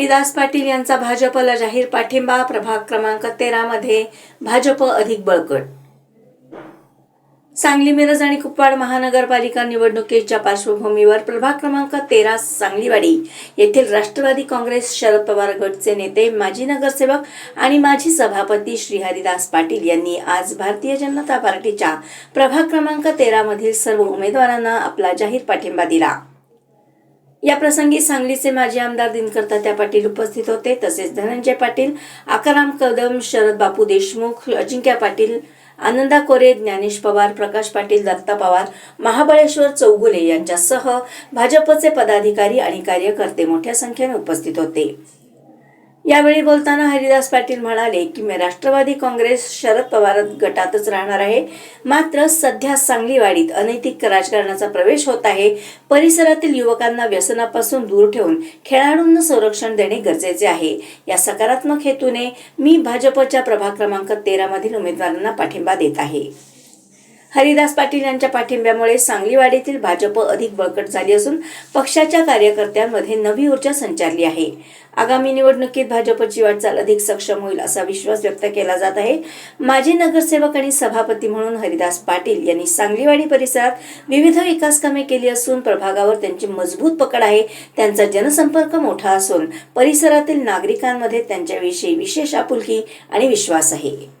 हरिदास पाटील यांचा भाजपला जाहीर पाठिंबा प्रभाग क्रमांक तेरा मध्ये भाजप अधिक बळकट. सांगली मिरज आणि कुपवाड महानगरपालिका निवडणुकीच्या पार्श्वभूमीवर प्रभाग क्रमांक तेरा सांगलीवाडी येथील राष्ट्रवादी काँग्रेस शरद पवार गटचे नेते माजी नगरसेवक आणि माजी सभापती श्री हरिदास पाटील यांनी आज भारतीय जनता पार्टीच्या प्रभाग क्रमांक तेरामधील सर्व उमेदवारांना आपला जाहीर पाठिंबा दिला. या प्रसंगी सांगलीचे माजी आमदार दिनकर तात्या पाटील उपस्थित होते. तसेच धनंजय पाटील आकाराम कदम शरद बापू देशमुख अजिंक्य पाटील आनंदा कोरे ज्ञानेश पवार प्रकाश पाटील दत्ता पवार महाबळेश्वर चौगुले यांच्यासह भाजपचे पदाधिकारी आणि कार्यकर्ते मोठ्या संख्येने उपस्थित होते. यावेळी बोलताना हरिदास पाटील म्हणाले की मी राष्ट्रवादी काँग्रेस शरद पवार गटातच राहणार आहे. मात्र सध्या सांगलीवाडीत अनैतिक राजकारणाचा प्रवेश होत आहे. परिसरातील युवकांना व्यसनापासून दूर ठेवून खेळाडूंना संरक्षण देणे गरजेचे आहे. या सकारात्मक हेतूने मी भाजपच्या प्रभाग क्रमांक तेरा मधील उमेदवारांना पाठिंबा देत आहे. हरिदास पाटील यांच्या पाठिंब्यामुळे सांगलीवाडीतील भाजप अधिक बळकट झाली असून पक्षाच्या कार्यकर्त्यांमध्ये नवी ऊर्जा संचारली आहे. आगामी निवडणुकीत भाजपची वाटचाल अधिक सक्षम होईल असा विश्वास व्यक्त केला जात आहे. माजी नगरसेवक आणि सभापती म्हणून हरिदास पाटील यांनी सांगलीवाडी परिसरात विविध विकास कामे केली असून प्रभागावर त्यांची मजबूत पकड आहे. त्यांचा जनसंपर्क मोठा असून परिसरातील नागरिकांमध्ये त्यांच्याविषयी विशेष आपुलकी आणि विश्वास आहे.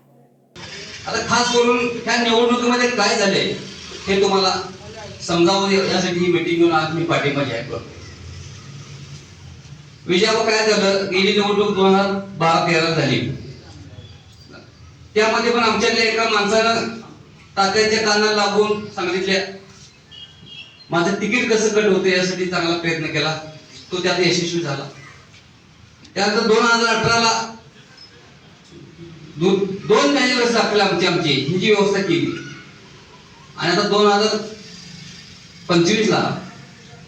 आता खास करून ह्या निवडणुकीमध्ये काय झाले हे तुम्हाला समजावं यासाठी ही मीटिंग घेऊन आज मी पाठिंबा जाहीर करतो विजयावर काय झालं? गेली निवडणूक दोन हजार बारा तेरा झाली. त्यामध्ये पण आमच्यातल्या एका माणसानं तात्याच्या कानाला लागून सांगितल्या माझं तिकीट कसं कट होते यासाठी चांगला प्रयत्न केला. तो त्यात यशस्वी झाला. त्यानंतर दोन हजार अठराला दोन दोन मॅनेजर्स दाखवले आमची आमची. ही जी व्यवस्था केली. आणि आता दोन हजार पंचवीसला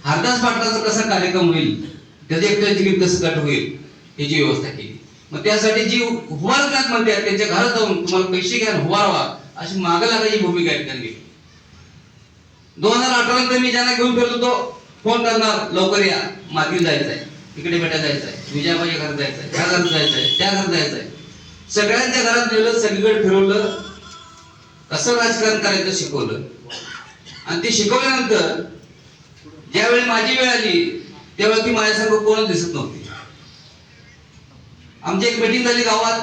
हरदास पाटलाचा कसा कार्यक्रम होईल त्याचं एकट्या तिकीट कसं कट होईल ह्याची व्यवस्था केली. मग त्यासाठी जी हुवारतात म्हणते त्यांच्या घरात जाऊन तुम्हाला पैसे घ्या आणि हुवारवा अशी मागं लागायची भूमिका आहे त्यांनी दोन हजार अठरा नंतर मी ज्यांना घेऊन फिरलो तो फोन करणार लवकर या मागील जायचं आहे इकडे भेटायला जायचं आहे विजयाबाई घरात जायचं आहे त्या घरात जायचं आहे त्या घरात जायचं आहे सगळ्यांच्या घरात नेलं सगळीकडे फिरवलं. कसं राजकारण करायचं शिकवलं. आणि ते शिकवल्यानंतर ज्यावेळी माझी वेळ आली त्यावेळी ती माझ्यासारखं कोण दिसत नव्हती. आमची एक मीटिंग झाली गावात.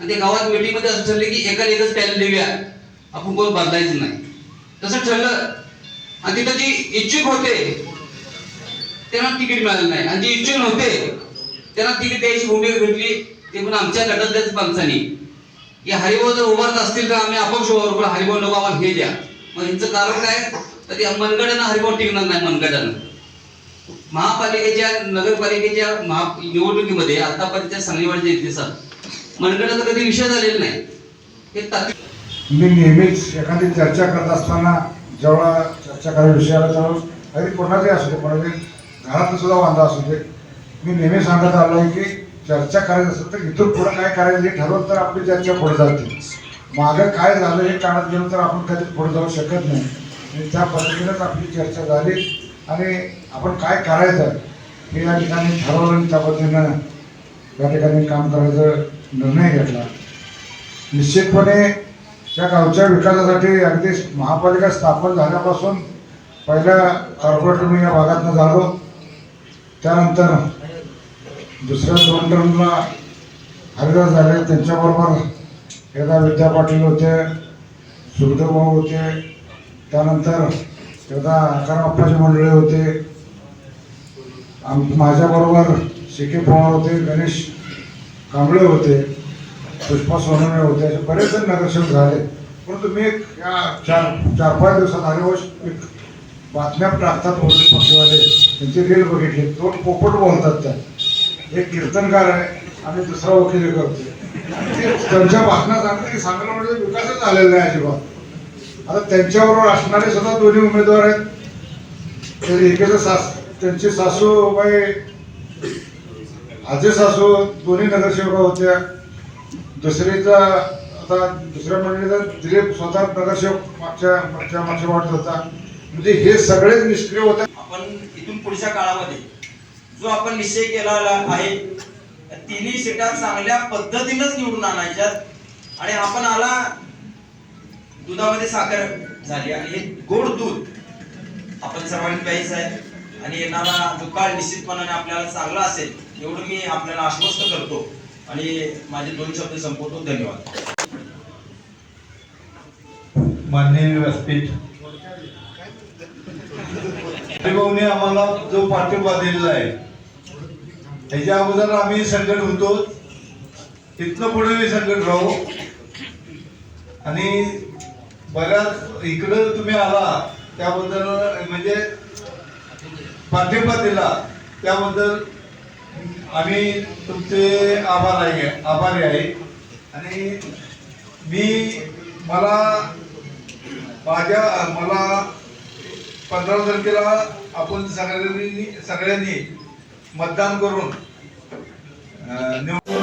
आणि त्या गावात मीटिंगमध्ये असं ठरलं की एकाला एकच टॅलेंट देऊया आपण कोण बदलायचं नाही. तसं ठरलं. आणि तिथं जी इच्छुक होते त्यांना तिकीट मिळालं नाही. आणि जे इच्छुक नव्हते त्यांना तिकीट द्यायची भूमिका घेतली. ते पण आमच्या गटातल्याच माणसांनी. की हरिभाऊ जर उभारत असतील तर आम्ही अपक्ष उभारू पण हरिभाऊ लोक आम्हाला हे द्या. मग यांचं कारण काय? तर या मनगडानं हरिभाऊ टिकणार नाही मनगडानं महापालिकेच्या नगरपालिकेच्या महा निवडणुकीमध्ये आतापर्यंत सांगलीवाडीच्या इतिहासात मनगडाचा कधी विषय झालेला नाही. हे मी नेहमीच एखादी चर्चा करत असताना जेव्हा चर्चा करायला विषयाला तेव्हा अगदी कोणाचाही असू दे कोणाचे घरातलं सुद्धा वांधा असू दे मी नेहमी सांगत आलो आहे की चर्चा करायची असेल तर इथून पुढे काय करायचं हे ठरवलं तर आपली चर्चा पुढे जाते. मागं काय झालं हे कानात गेलं तर आपण कधी पुढे जाऊ शकत नाही. आणि त्या पद्धतीनेच आपली चर्चा झाली. आणि आपण काय करायचं हे या ठिकाणी ठरवलं आणि त्या पद्धतीनं या ठिकाणी काम करायचं निर्णय घेतला. निश्चितपणे त्या गावच्या विकासासाठी अगदी महापालिका स्थापन झाल्यापासून पहिल्या कॉर्पोरेटर मी या भागातनं झालो. त्यानंतर दुसऱ्या दोन टर्मला हरिदास झाले त्यांच्याबरोबर एकदा विद्या पाटील होते सुखदेवभाऊ होते त्यानंतर एकदा आकाराप्पाची मंडळी होते. आम माझ्याबरोबर शिके पवार होते गणेश कांबळे होते पुष्पा सोनवणे होते असे बरेच जण नगरसेवक झाले. परंतु मी एक या चार चार पाच दिवसात हरिवंश एक बातम्या टाकतात पक्षवाले त्यांची रील बघितली. दोन पोपट बोलतात त्या. एक कीर्तनकार आहे. आणि दुसरा वकील करतो ते त्यांच्या भाषणात सांगतात की सांगली म्हणजे विकासच झालेला नाही अजिबात. आता त्यांच्याबरोबर असणारे सुद्धा दोन्ही उमेदवार आहेत. तर एकेचं सास त्यांची सासूबाई आजी सासू दोन्ही नगरसेवका होत्या. दुसरीचा आता दुसऱ्या मंडळीचा दिलीप स्वतः नगरसेवक मागच्या मागच्या मागच्या वाटत होता. म्हणजे हे सगळेच निष्क्रिय होते. आपण इथून पुढच्या काळामध्ये जो आपण निश्चय केलेला आहे तिन्ही सीटा चांगल्या पद्धतीनंच निवडून आणायच्यात आणि आपण आला दुधामध्ये साखर झाली आणि हे गोड दूध आपण सर्वांनी प्यायचं आहे. आणि येणारा दुकाळ काळ निश्चितपणाने आपल्याला चांगला असेल एवढं मी आपल्याला आश्वस्त करतो. आणि माझे दोन शब्द संपवतो. धन्यवाद. माननीय व्यासपीठ. आम्हाला जो पाठिंबा दिलेला आहे त्याच्या अगोदर आम्ही संकट होतो. तिथनं पुढे मी संकट राहू. आणि बऱ्याच इकडं तुम्ही आला त्याबद्दल म्हणजे पाठिंबा दिला त्याबद्दल आम्ही तुमचे आभार आहे आभारी आहे. आणि मी मला माझ्या मला पंधरा तारखेला आपण सगळ्यांनी सगळ्यांनी मतदान करून निवडणूक